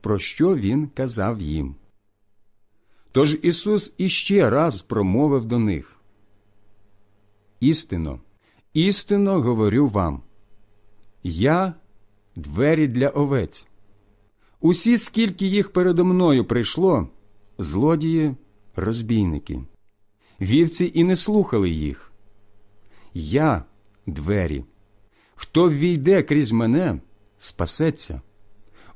про що Він казав їм. Тож Ісус іще раз промовив до них Істинно, істинно говорю вам Я двері для овець. Усі, скільки їх передо мною прийшло, злодії, розбійники. Вівці і не слухали їх. Я двері. Хто ввійде крізь мене, спасеться.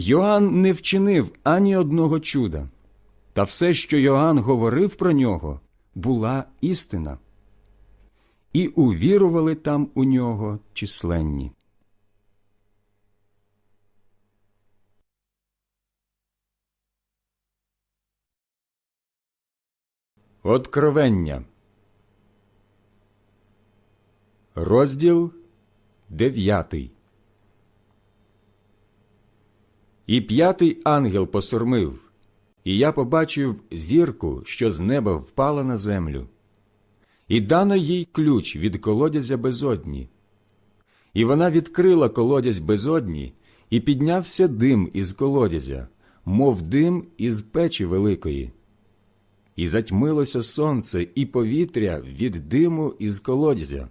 Йоанн не вчинив ані одного чуда, та все, що Йоанн говорив про нього, була істина. І увірували там у нього численні. Откровення. Розділ дев'ятий. І п'ятий ангел посурмив, і я побачив зірку, що з неба впала на землю, і дано їй ключ від колодязя безодні. І вона відкрила колодязь безодні, і піднявся дим із колодязя, мов дим із печі великої і затьмилося сонце і повітря від диму із колодязя.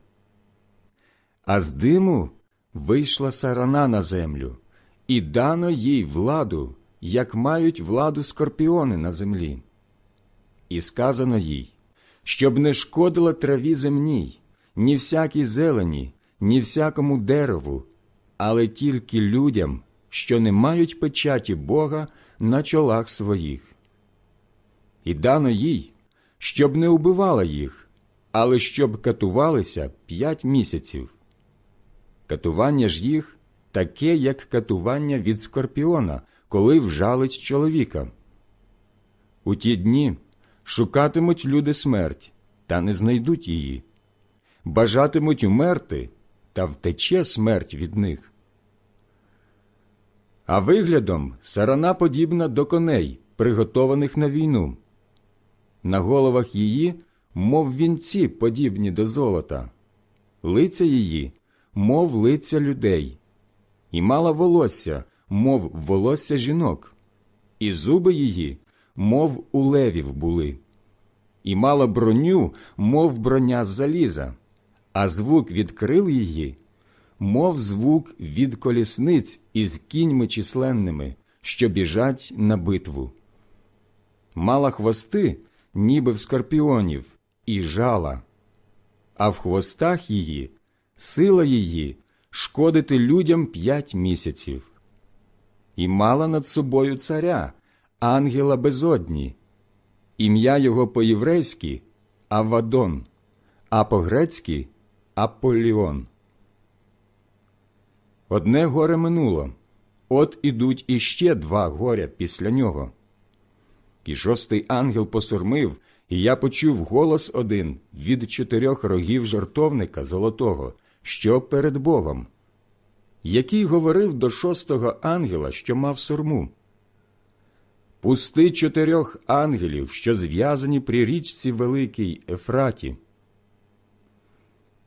А з диму вийшла сарана на землю, і дано їй владу, як мають владу скорпіони на землі. І сказано їй, щоб не шкодила траві земній, ні всякій зелені, ні всякому дереву, але тільки людям, що не мають печаті Бога на чолах своїх і дано їй, щоб не убивала їх, але щоб катувалися п'ять місяців. Катування ж їх таке, як катування від скорпіона, коли вжалить чоловіка. У ті дні шукатимуть люди смерть, та не знайдуть її, бажатимуть умерти, та втече смерть від них. А виглядом сарана подібна до коней, приготованих на війну на головах її, мов вінці, подібні до золота, лиця її, мов лиця людей, і мала волосся, мов волосся жінок, і зуби її, мов у левів були, і мала броню, мов броня з заліза, а звук від крил її, мов звук від колісниць із кіньми численними, що біжать на битву. Мала хвости, ніби в скорпіонів, і жала, а в хвостах її сила її шкодити людям п'ять місяців. І мала над собою царя, ангела безодні, ім'я його по єврейськи Авадон, а по грецьки Аполіон. Одне горе минуло, от ідуть іще два горя після нього. І шостий ангел посурмив, і я почув голос один від чотирьох рогів жартовника золотого, що перед Богом, який говорив до шостого ангела, що мав сурму. Пусти чотирьох ангелів, що зв'язані при річці Великій Ефраті.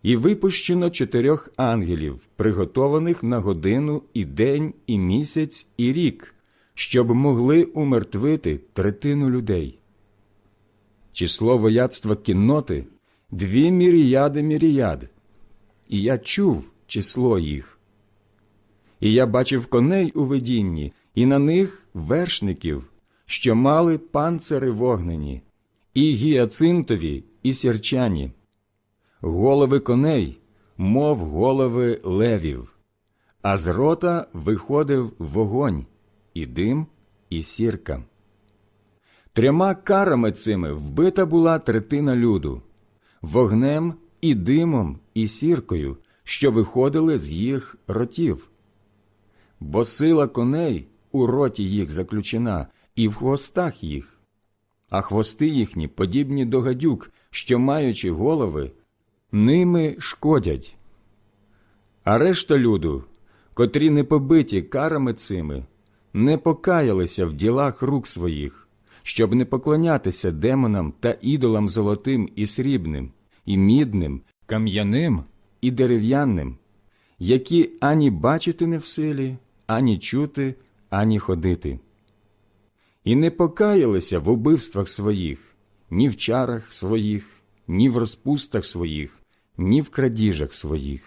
І випущено чотирьох ангелів, приготованих на годину і день, і місяць, і рік щоб могли умертвити третину людей. Число вояцтва кінноти дві міріяди міріяд, і я чув число їх. І я бачив коней у видінні, і на них вершників, що мали панцири вогнені, і гіацинтові, і сірчані. голови коней, мов голови левів, а з рота виходив вогонь, і дим, і сірка. Трьома карами цими вбита була третина люду, вогнем і димом, і сіркою, що виходили з їх ротів. Бо сила коней у роті їх заключена, і в хвостах їх, а хвости їхні подібні до гадюк, що, маючи голови, ними шкодять. А решта люду, котрі не побиті карами цими, не покаялися в ділах рук своїх, щоб не поклонятися демонам та ідолам золотим і срібним, і мідним, кам'яним і дерев'яним, які ані бачити не в силі, ані чути, ані ходити. І не покаялися в убивствах своїх, ні в чарах своїх, ні в розпустах своїх, ні в крадіжах своїх.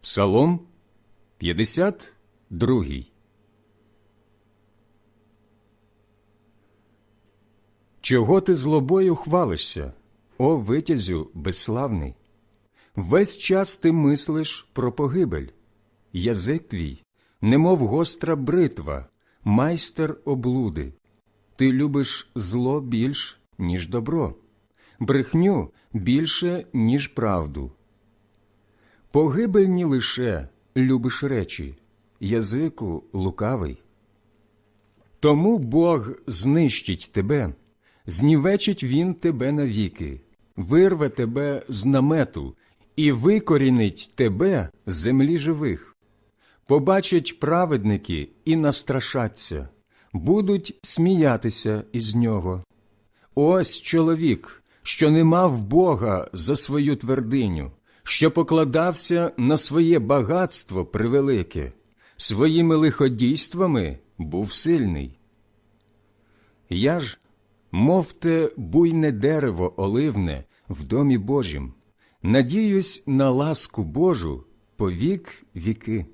Псалом 52 Чого ти злобою хвалишся, о витязю безславний? Весь час ти мислиш про погибель, язик твій, немов гостра бритва, майстер облуди. Ти любиш зло більш, ніж добро, брехню більше, ніж правду. Погибельні лише любиш речі, язику лукавий. Тому Бог знищить тебе, знівечить Він тебе навіки, вирве тебе з намету і викорінить тебе з землі живих. Побачать праведники і настрашаться, будуть сміятися із нього. Ось чоловік, що не мав Бога за свою твердиню, що покладався на своє багатство превелике, своїми лиходійствами був сильний. Я ж, мов те буйне дерево оливне в домі Божім, надіюсь на ласку Божу по вік віки.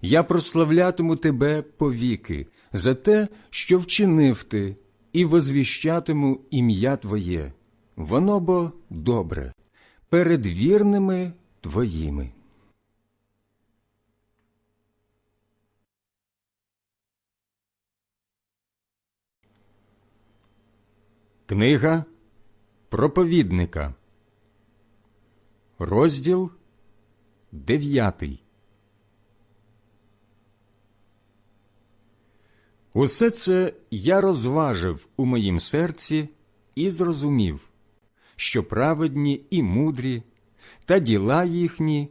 Я прославлятиму тебе повіки за те, що вчинив ти, і возвіщатиму ім'я Твоє, воно бо добре, перед вірними Твоїми. Книга проповідника, розділ дев'ятий. Усе це я розважив у моїм серці і зрозумів, що праведні і мудрі, та діла їхні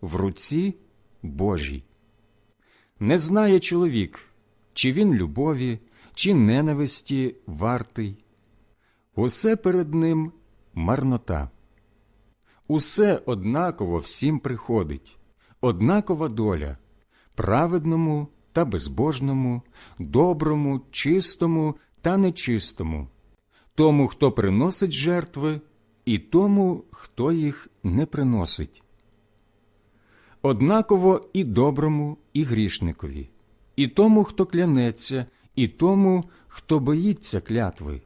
в руці Божій. Не знає чоловік, чи він любові, чи ненависті вартий. Усе перед ним марнота. Усе однаково всім приходить, однакова доля, праведному та безбожному, доброму, чистому та нечистому, тому, хто приносить жертви, і тому, хто їх не приносить. Однаково і доброму, і грішникові, і тому, хто клянеться, і тому, хто боїться клятви.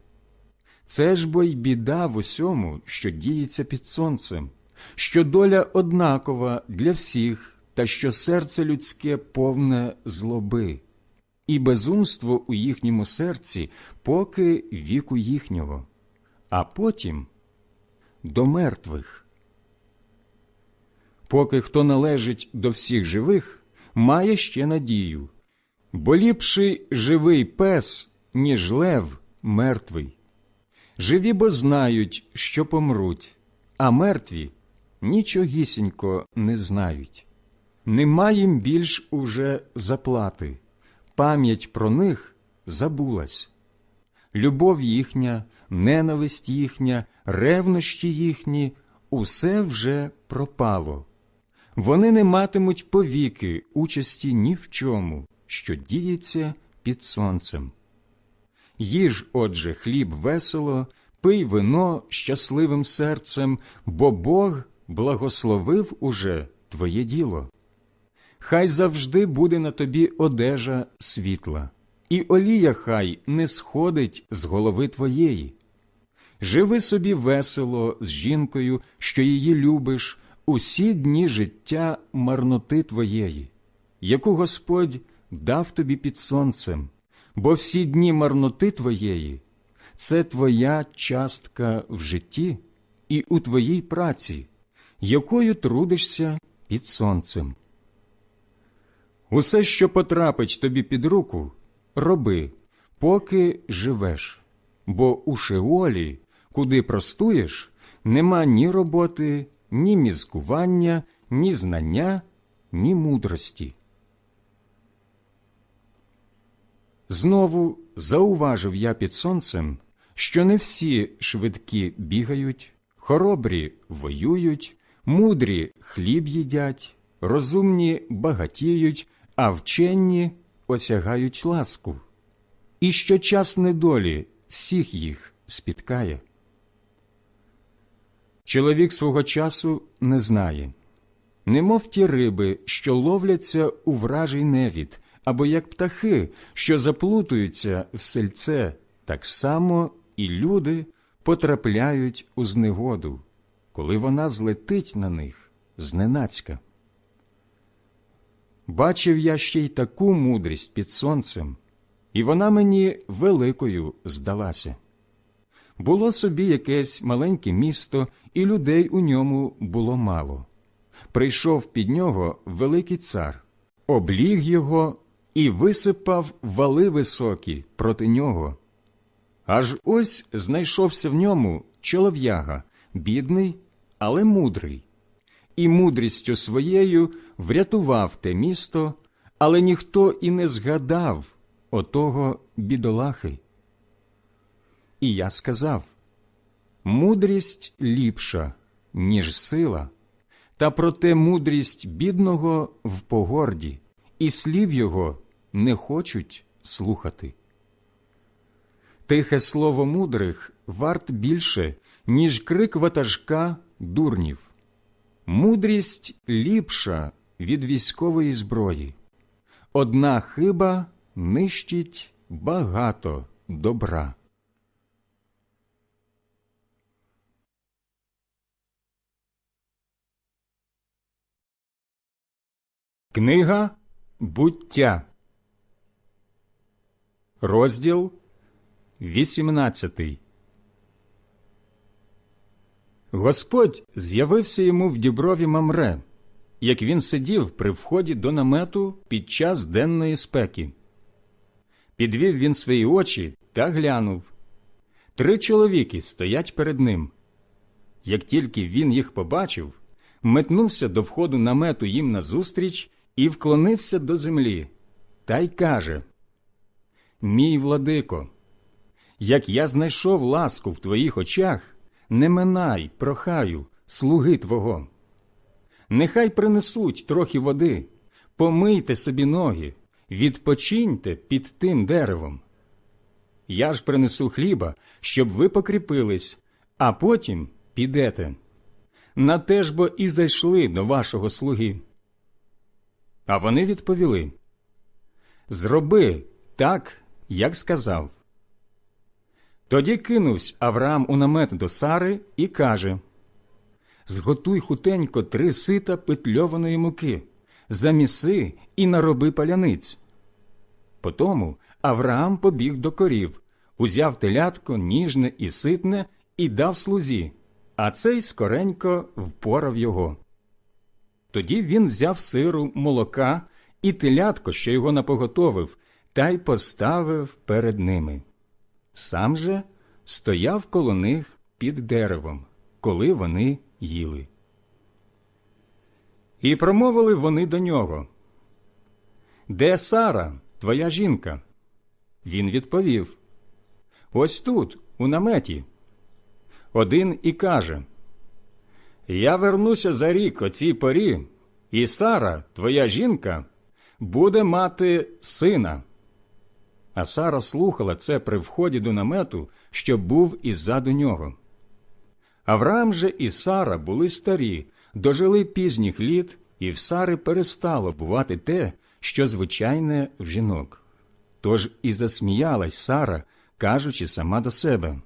Це ж бо й біда в усьому, що діється під сонцем, що доля однакова для всіх, та що серце людське повне злоби, і безумство у їхньому серці, поки віку їхнього, а потім до мертвих. Поки хто належить до всіх живих, має ще надію, бо ліпший живий пес, ніж лев мертвий. Живі бо знають, що помруть, а мертві нічогісінько не знають. Нема їм більш уже заплати, пам'ять про них забулась. Любов їхня, ненависть їхня, ревнощі їхні усе вже пропало. Вони не матимуть повіки участі ні в чому, що діється під сонцем. Їж, отже, хліб весело, пий вино щасливим серцем, бо Бог благословив уже твоє діло. Хай завжди буде на тобі одежа світла, і олія хай не сходить з голови твоєї. Живи собі весело з жінкою, що її любиш, усі дні життя марноти твоєї, яку Господь дав тобі під сонцем, бо всі дні марноти твоєї це твоя частка в житті і у твоїй праці, якою трудишся під сонцем. Усе, що потрапить тобі під руку, роби, поки живеш, бо у Шеолі, куди простуєш, нема ні роботи, ні мізкування, ні знання, ні мудрості. Знову зауважив я під сонцем, що не всі швидкі бігають, хоробрі воюють, мудрі хліб їдять, розумні багатіють, а вчені осягають ласку, і що час недолі всіх їх спіткає. Чоловік свого часу не знає, немов ті риби, що ловляться у вражий невід, або як птахи, що заплутуються в сельце, так само і люди потрапляють у знегоду, коли вона злетить на них зненацька. Бачив я ще й таку мудрість під сонцем, і вона мені великою здалася. Було собі якесь маленьке місто, і людей у ньому було мало. Прийшов під нього великий цар, обліг його і висипав вали високі проти нього. Аж ось знайшовся в ньому чолов'яга, бідний, але мудрий, і мудрістю своєю врятував те місто, але ніхто і не згадав отого бідолахи. І я сказав мудрість ліпша, ніж сила, та проте мудрість бідного в погорді, і слів його не хочуть слухати. Тихе слово мудрих варт більше, ніж крик ватажка дурнів. Мудрість ліпша від військової зброї. Одна хиба нищить багато добра. Книга буття, розділ 18 Господь з'явився йому в діброві Мамре, як він сидів при вході до намету під час денної спеки. Підвів він свої очі та глянув. Три чоловіки стоять перед ним. Як тільки він їх побачив, метнувся до входу намету їм назустріч і вклонився до землі, та й каже: Мій владико, як я знайшов ласку в твоїх очах, не минай, прохаю, слуги твого. Нехай принесуть трохи води, помийте собі ноги, відпочиньте під тим деревом. Я ж принесу хліба, щоб ви покріпились, а потім підете. На те ж бо і зайшли до вашого слуги. А вони відповіли Зроби так, як сказав. Тоді кинувся Авраам у намет до Сари і каже Зготуй хутенько три сита петльованої муки, заміси і нароби паляниць. Потому Авраам побіг до корів, узяв телятко ніжне і ситне і дав слузі, а цей скоренько впорав його. Тоді він взяв сиру, молока і телятко, що його напоготовив, та й поставив перед ними. Сам же стояв коло них під деревом, коли вони їли. І промовили вони до нього. Де Сара, твоя жінка? Він відповів Ось тут, у наметі. Один і каже Я вернуся за рік о цій порі, і Сара, твоя жінка, буде мати сина. А Сара слухала це при вході до намету, що був іззаду нього. Авраам же і Сара були старі, дожили пізніх літ, і в Сари перестало бувати те, що звичайне в жінок. Тож і засміялась Сара, кажучи сама до себе.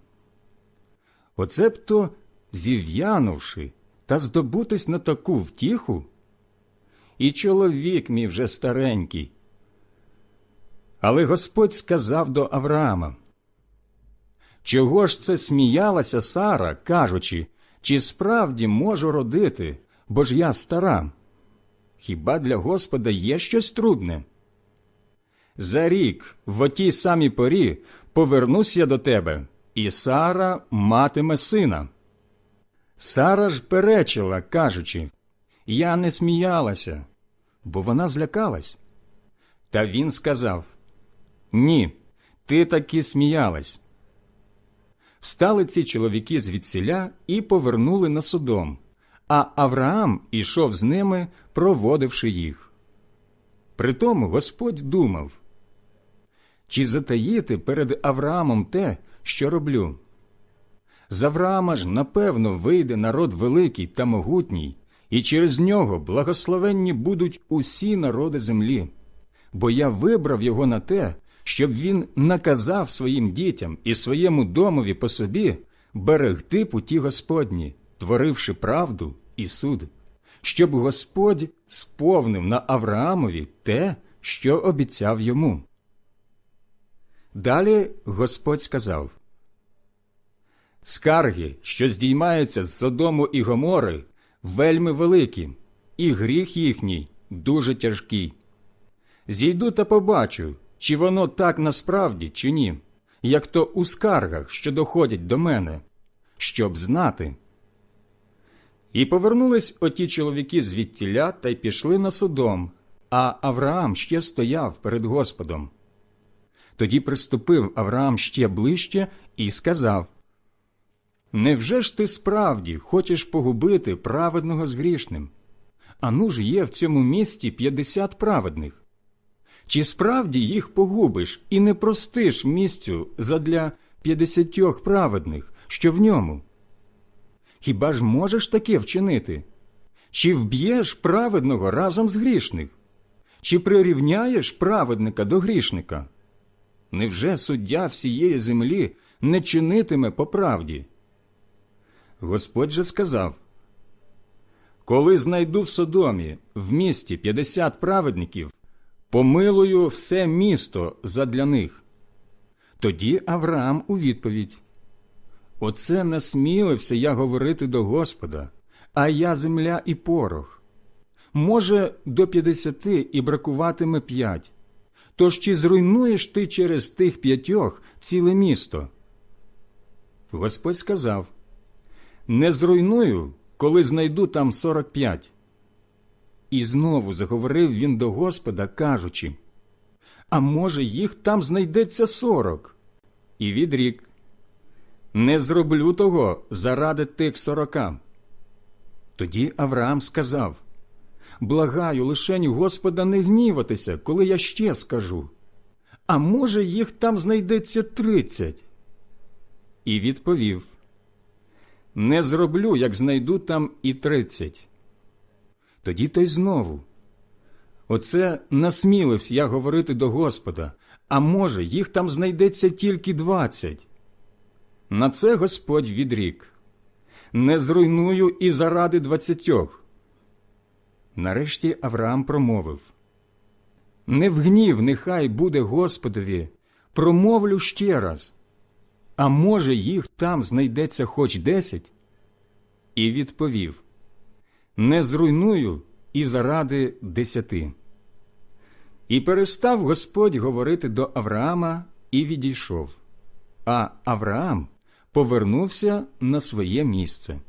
Оце б то, зів'янувши та здобутись на таку втіху, і чоловік мій вже старенький. Але Господь сказав до Авраама, Чого ж це сміялася Сара, кажучи, чи справді можу родити, бо ж я стара? Хіба для Господа є щось трудне? За рік в отій самій порі повернусь я до тебе, і Сара матиме сина. Сара ж перечила, кажучи, я не сміялася, бо вона злякалась. Та він сказав Ні, ти таки сміялась. Встали ці чоловіки звідсіля і повернули на Содом, а Авраам ішов з ними, проводивши їх. Притому Господь думав, чи затаїти перед Авраамом те, що роблю? З Авраама ж, напевно, вийде народ великий та могутній, і через нього благословенні будуть усі народи землі, бо я вибрав його на те, щоб він наказав своїм дітям і своєму домові по собі берегти путі Господні, творивши правду і суд, щоб Господь сповнив на Авраамові те, що обіцяв йому. Далі Господь сказав Скарги, що здіймаються з Содому і Гомори, вельми великі, і гріх їхній дуже тяжкий. Зійду та побачу, чи воно так насправді, чи ні, як то у скаргах, що доходять до мене, щоб знати. І повернулись оті чоловіки звідтіля та й пішли на Содом, а Авраам ще стояв перед Господом. Тоді приступив Авраам ще ближче і сказав Невже ж ти справді хочеш погубити праведного з грішним? Ану ж є в цьому місті п'ятдесят праведних. Чи справді їх погубиш і не простиш місцю задля п'ятдесятьох праведних, що в ньому? Хіба ж можеш таке вчинити? Чи вб'єш праведного разом з грішних? Чи прирівняєш праведника до грішника? Невже суддя всієї землі не чинитиме по правді? Господь же сказав Коли знайду в Содомі в місті п'ятдесят праведників, помилую все місто задля них. Тоді Авраам у відповідь Оце насмілився я говорити до Господа, а я земля і порох. Може, до п'ятдесяти і бракуватиме п'ять. Тож чи зруйнуєш ти через тих п'ятьох ціле місто? Господь сказав Не зруйную, коли знайду там сорок п'ять. І знову заговорив він до Господа, кажучи А може, їх там знайдеться сорок? І відрік Не зроблю того заради тих сорока. Тоді Авраам сказав Благаю, лишень Господа не гніватися, коли я ще скажу. А може, їх там знайдеться тридцять? І відповів Не зроблю, як знайду там і тридцять. Тоді той знову. Оце насмілився я говорити до Господа, а може, їх там знайдеться тільки двадцять. На це Господь відрік Не зруйную і заради двадцятьох. Нарешті Авраам промовив Не в гнів нехай буде Господові, промовлю ще раз. А може, їх там знайдеться хоч десять? І відповів Не зруйную і заради десяти. І перестав Господь говорити до Авраама і відійшов. А Авраам повернувся на своє місце.